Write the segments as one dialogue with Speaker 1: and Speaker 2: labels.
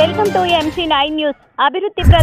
Speaker 1: Welcome to MC nine news అభివృద్ధి ప్ర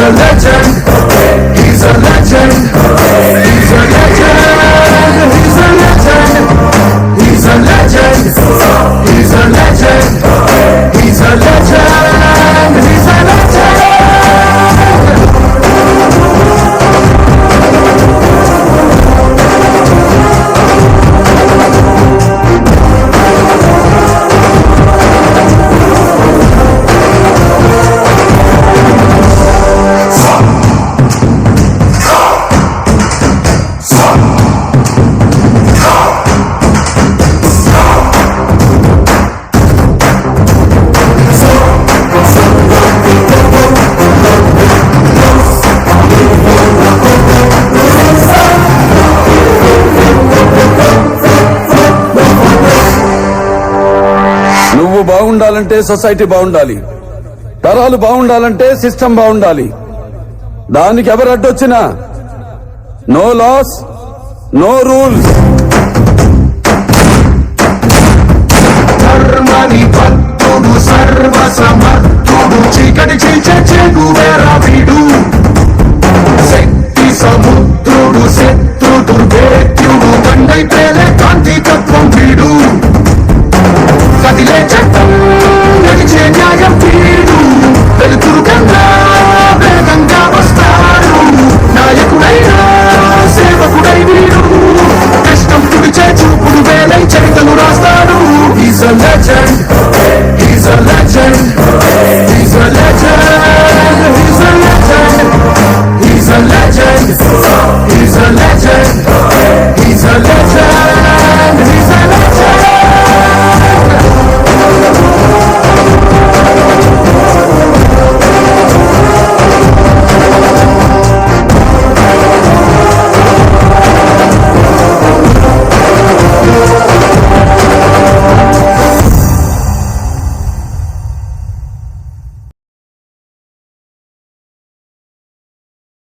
Speaker 2: a legend. He's a legend. He's a legend.
Speaker 3: బాగుండాలంటే society బాగుండాలి. తరాలు బాగుండాలంటే సిస్టమ్ బాగుండాలి. దానికి ఎవరు అడ్డొచ్చినా? No loss no rules.
Speaker 2: చీకటి వీడు. శక్తి సముద్రుడు శత్రుడు వేద్యుడు కండై పేలే కాంతి తత్వం వీడు. Let's go.